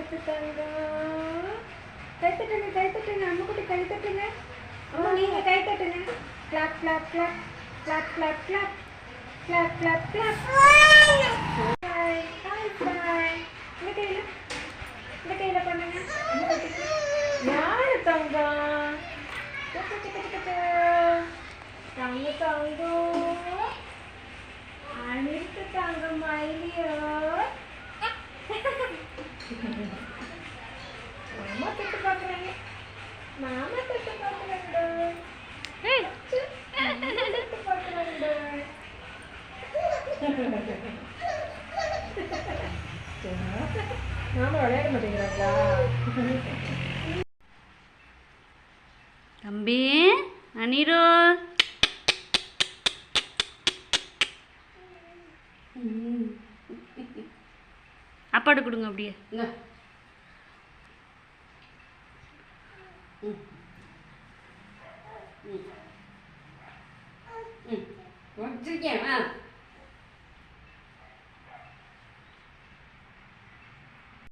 పెట్టుతారుగా కై తట్టండి కై తట్టండి అమ్మకుటి కై తట్టండి అమ్మ నీళ్ళు కై తట్టండి clap clap clap clap clap clap clap clap clap தம்பி அனிரு அப்பாடு கொடுங்க அப்படியே 嗯。嗯。嗯。我们几点了